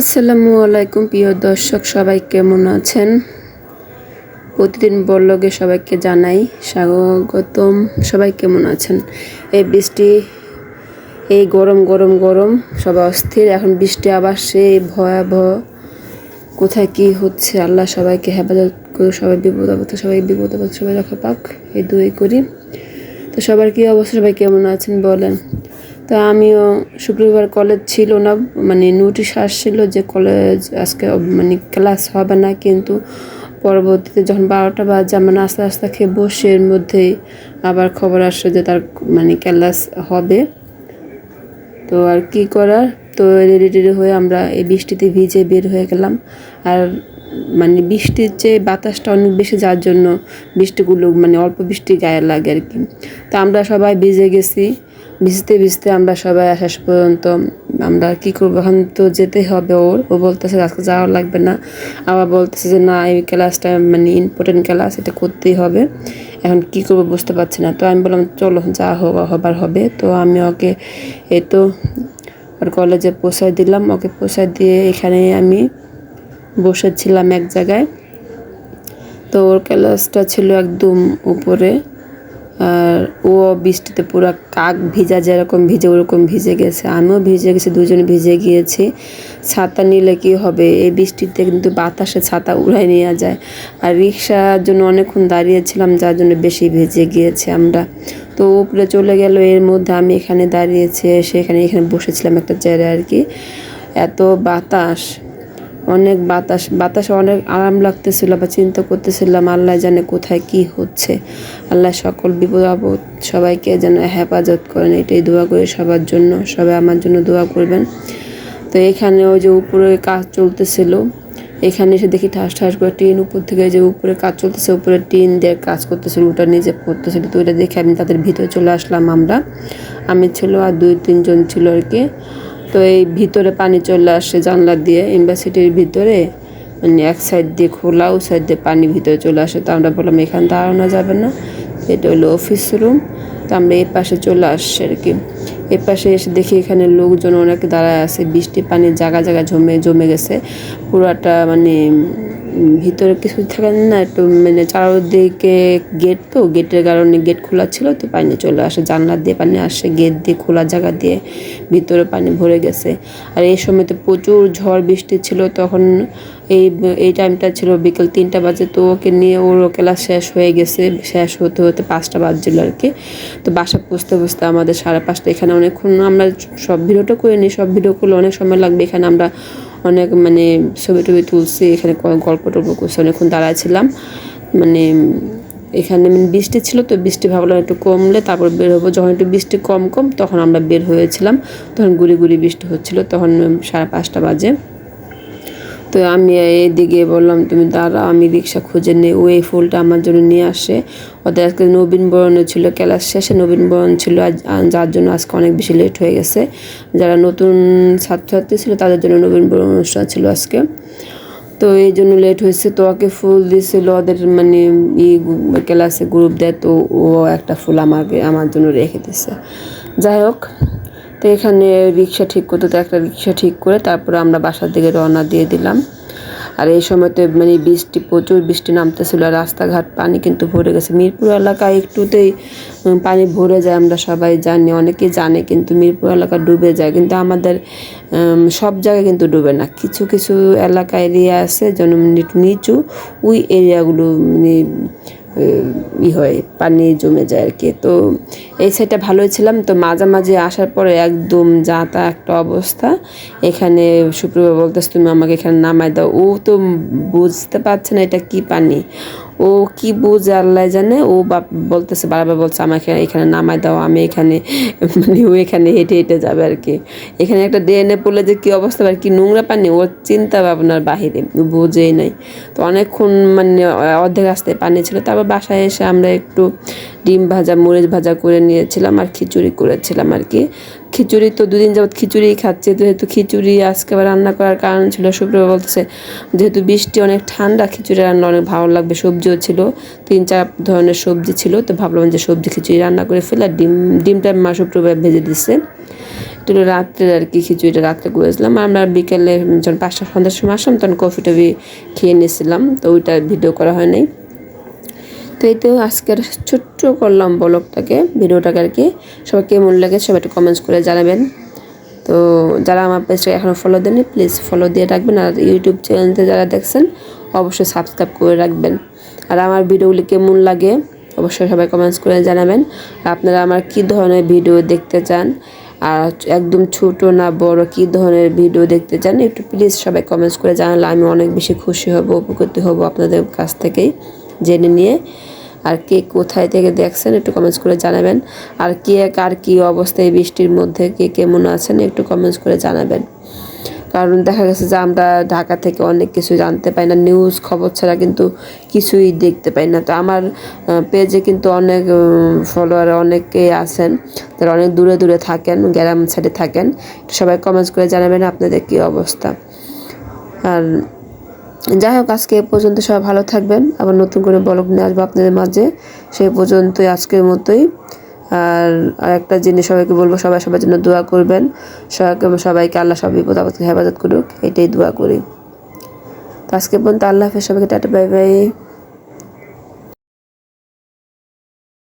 আসসালামু আলাইকুম, প্রিয় দর্শক, সবাই কেমন আছেন? প্রতিদিন বললগে সবাইকে জানাই স্বাগতম। সবাই কেমন আছেন? এই বৃষ্টি, এই গরম গরম গরম, সবাই অস্থির। এখন বৃষ্টি আবার সেই ভয়াবহ, কোথায় কি হচ্ছে? আল্লাহ সবাইকে হেফাজত করে সবাই বিপদ আপদ, সবাই বিপদ আপদ, সবাই রক্ষা পাক, এই দুই করি। তো সবার কি অবস্থা? সবাই কেমন আছেন বলেন। তো আমিও শুক্রবার কলেজ ছিল না মানে নোটিশ আসছিল যে কলেজ আজকে মানে ক্লাস হবে না, কিন্তু পরবর্তীতে যখন বারোটা বাজে আমরা আস্তে আস্তে খেয়ে বসে এর মধ্যেই আবার খবর আসছে যে তার মানে ক্লাস হবে। তো আর কি করার? তো রেডি টেডি হয়ে আমরা এই বৃষ্টিতে ভিজে বের হয়ে গেলাম। আর মানে বৃষ্টির চেয়ে বাতাসটা অনেক বেশি, যার জন্য বৃষ্টিগুলো মানে অল্প বৃষ্টি গায়ে লাগে আর কি। তো আমরা সবাই ভিজে গেছি। ভিজতে ভিজতে আমরা সবাই শেষ পর্যন্ত আমরা কি করব? এখন তো যেতে হবে ওর। ও বলতেছে আজকে যাওয়া লাগবে না। আবার বলতেছে যে, না, এই ক্লাসটা মানে ইম্পর্টেন্ট ক্লাস এটা করতেই হবে। এখন কি করব বুঝতে পারছি না। তো আমি বললাম, চলো, যা হোক, হবার হবে। তো আমি ওকে এ তো ওর কলেজে পোষায় দিলাম। ওকে পোষায় দিয়ে এখানে আমি বসেছিলাম এক জায়গায়। তো ওর ক্লাসটা ছিল একদম উপরে। আর ও বৃষ্টিতে পুরো কাক ভিজা, যেরকম ভিজে ওরকম ভিজে গেছে। আমিও ভিজে গেছি, দুজনে ভিজে গিয়েছি। ছাতা নিলে কি হবে? এই বৃষ্টিতে কিন্তু বাতাসে ছাতা উড়াই নেওয়া যায়। আর রিক্সার জন্য অনেকক্ষণ দাঁড়িয়েছিলাম, যার জন্য বেশি ভিজে গিয়েছে আমরা। তো উপরে চলে গেল, এর মধ্যে আমি এখানে দাঁড়িয়েছি, সেখানে এখানে বসেছিলাম একটা চেয়ারে আর কি। এত বাতাস। অনেক বাতাস, বাতাসে অনেক আরাম লাগতেছিল বা চিন্তা করতেছিলাম আল্লাহ জানে কোথায় কি হচ্ছে। আল্লাহ সকল বিপদ আপদ সবাইকে যেন হেফাজত করেন, এটাই দোয়া করি সবার জন্য। সবাই আমার জন্য দোয়া করবেন। তো এখানে ওই যে উপরে কাজ চলতেছিল, এখানে এসে দেখি ঠাস ঠাস করে টিন উপর থেকে যে উপরে কাজ চলতেছে, উপরে টিন দিয়ে কাজ করতেছিল, ওটা নিজে পড়তেছিল তো ওইটা দেখে আমি তাদের ভিতরে চলে আসলাম আমরা। আমি ছিল আর দুই, তিনজন ছিল আর কি। তো এই ভিতরে পানি চলে আসছে জানলা দিয়ে ইউনিভার্সিটির ভিতরে। মানে এক সাইড দিয়ে খোলা, ও সাইড দিয়ে পানি ভিতরে চলে আসে। তো আমরা বললাম, এখান দাঁড়ানো যাবে না। এটা হলো অফিস রুম তো আমরা এই পাশে চলে আসছে আর কি। এ পাশে এসে দেখি এখানে লোকজন অনেক দাঁড়ায় আছে। বৃষ্টি পানি জায়গা জায়গা জমে জমে গেছে। পুরাটা মানে ভিতরে কিছু থাকে না, একটু মানে চারদিকে গেট তো গেটের কারণে গেট খোলা ছিল তো পানি চলে আসে, জানলা দিয়ে পানি আসে গেট দিয়ে খোলা জায়গা দিয়ে ভিতরে পানি ভরে গেছে। আর এই সময় তো প্রচুর ঝড় বৃষ্টি ছিল, তখন এই এই টাইমটা ছিল বিকেল তিনটা বাজে, তো ওকে নিয়ে ওর ক্লাস শেষ হয়ে গেছে, শেষ হতে হতে পাঁচটা বাজছিল আর কি। তো বাসা পুষতে পুষতে আমাদের সাড়ে পাঁচটা, এখানে অনেকক্ষণ আমরা সব ভিডিওটা করে নিই, সব ভিডিও করলে অনেক সময় লাগবে, এখানে আমরা অনেক মানে ছবি টবি তুলছি, এখানে গল্প টল্প করছি, অনেকক্ষণ দাঁড়াইছিলাম। মানে এখানে মানে বৃষ্টি ছিল তো, বৃষ্টি ভাবলাম একটু কমলে তারপর বের হব। যখন একটু বৃষ্টি কম কম, তখন আমরা বের হয়েছিলাম। তখন গুড়ি গুড়ি বৃষ্টি হচ্ছিল, তখন সাড়ে পাঁচটা বাজে। তো আমি এদিকে বললাম, তুমি দাঁড়া আমি রিক্সা খুঁজে নেই। ও এই ফুলটা আমার জন্য নিয়ে আসে। ওদের আজকে নবীন ছিল, ক্লাস শেষে নবীন বরণ ছিল যার জন্য আজকে অনেক বেশি লেট হয়ে গেছে। যারা নতুন ছাত্রছাত্রী ছিল, তাদের জন্য নবীন বরণ অনুষ্ঠান ছিল আজকে। তো এই জন্য লেট হয়েছে। তো ওকে ফুল দিয়েছিল ওদের মানে ই ক্লাসে গ্রুপ দেয়, তো ও একটা ফুল আমাকে, আমার জন্য রেখে দিছে। যাই হোক তো এখানে রিক্সা ঠিক করতে তো একটা রিক্সা ঠিক করে তারপরে আমরা বাসার দিকে রওনা দিয়ে দিলাম। আর এই সময়তে মানে বৃষ্টি, প্রচুর বৃষ্টি নামতেছিল আর রাস্তাঘাট পানি কিন্তু ভরে গেছে। মিরপুর এলাকায় একটুতেই পানি ভরে যায়, আমরা সবাই জানি, অনেকেই জানে কিন্তু মিরপুর এলাকা ডুবে যায়। কিন্তু আমাদের সব জায়গায় কিন্তু ডুবে না। কিছু কিছু এলাকা এরিয়া আছে যেন নিচু, ওই এরিয়াগুলো মানে ই হয়, পানি জমে যায় আর কি। তো এই সাইডটা ভালোই ছিলাম। তো মাঝামাঝি আসার পরে একদম যা তা একটা অবস্থা। এখানে শুক্রবার বলতেছে, তুমি আমাকে এখানে নামাই দাও। ও তো বুঝতে পারছে না এটা কি পানি। ও কি বুঝে আল্লাহ জানে? ও বাপ বলতেছে বারবার বলছে, আমাকে এখানে নামাই দাও, আমি এখানে মানে ও এখানে হেঁটে হেঁটে যাবে আর কি। এখানে একটা ড্রেনে পড়লে যে কী অবস্থা আর কি নোংরা পানি, ওর চিন্তা ভাবনার বাহিরে, বুঝেই নাই। তো অনেকক্ষণ মানে অর্ধেক রাস্তায় পানি ছিল, তারপর বাসায় এসে আমরা একটু ডিম ভাজা, মরিচ ভাজা করে নিয়েছিলাম আর খিচুড়ি করেছিলাম আর কি। খিচুড়ি তো দুদিন যাবৎ খিচুড়ি খাচ্ছে, যেহেতু খিচুড়ি আজকে আবার রান্না করার কারণ ছিল, শুক্রবার বলতেছে, যেহেতু বৃষ্টি অনেক ঠান্ডা, খিচুড়ি রান্না অনেক ভালো লাগবে, সবজিও ছিল, তিন চার ধরনের সবজি ছিল, তো ভাবলাম যে সবজি খিচুড়ি রান্না করে ফেলে ডিম, ডিমটা মা শুক্রবার ভেজে দিচ্ছে একটু রাত্রে আর কি খিচুড়িটা, রাত্রে করেছিলাম আমরা বিকেলে যখন পাঁচটা, সন্ধ্যার সময় আসলাম, তখন কফি টফি খেয়ে নিয়েছিলাম তো ওইটা ভিডিও করা হয় নাই। তো এই তো আজকের ছোট্ট করলাম ব্লগটাকে, ভিডিওটাকে আর কি। সবাই কেমন লাগে সবাই একটু কমেন্টস করে জানাবেন। তো যারা আমার পেজটা এখনও ফলো দেননি প্লিজ ফলো দিয়ে রাখবেন। আর ইউটিউব চ্যানেলতে যারা দেখছেন, অবশ্যই সাবস্ক্রাইব করে রাখবেন। আর আমার ভিডিওগুলি কেমন লাগে, অবশ্যই সবাই কমেন্টস করে জানাবেন। আপনারা আমার কী ধরনের ভিডিও দেখতে চান, আর একদম ছোট না বড়, কী ধরনের ভিডিও দেখতে চান, একটু প্লিজ সবাই কমেন্টস করে জানালে আমি অনেক বেশি খুশি হব, উপকৃত হব আপনাদের কাছ থেকেই, জেনে নিয়ে। আর কে কোথায় থেকে দেখছেন একটু কমেন্টস করে জানাবেন। আর কে, কার কী অবস্থায় বৃষ্টির মধ্যে, কে কেমন আছেন একটু কমেন্টস করে জানাবেন। কারণ দেখা গেছে যে আমরা ঢাকা থেকে অনেক কিছু জানতে পাই না নিউজ খবর ছাড়া কিন্তু কিছুই দেখতে পাই না। তো আমার পেজে কিন্তু অনেক ফলোয়ার অনেকেই আছেন, তারা অনেক দূরে দূরে থাকেন, গ্রাম সাইডে থাকেন। সবাই কমেন্টস করে জানাবেন আপনাদের কী অবস্থা। আর যাই হোক, আজকে এ পর্যন্ত সবাই ভালো থাকবেন। আবার নতুন করে ব্লগ নিয়ে আসব আপনাদের মাঝে। সেই পর্যন্তই আজকের মতোই। আর একটা জিনিস সবাইকে বলব, সবাই সবার জন্য দোয়া করবেন। সবাইকে সবাইকে আল্লাহ সব বিপদ আপদকে হেফাজত করুক, এটাই দোয়া করি। তো আজকে পর্যন্ত আল্লাহ হাফেজ, সবাইকে টাটা, বাই বাই।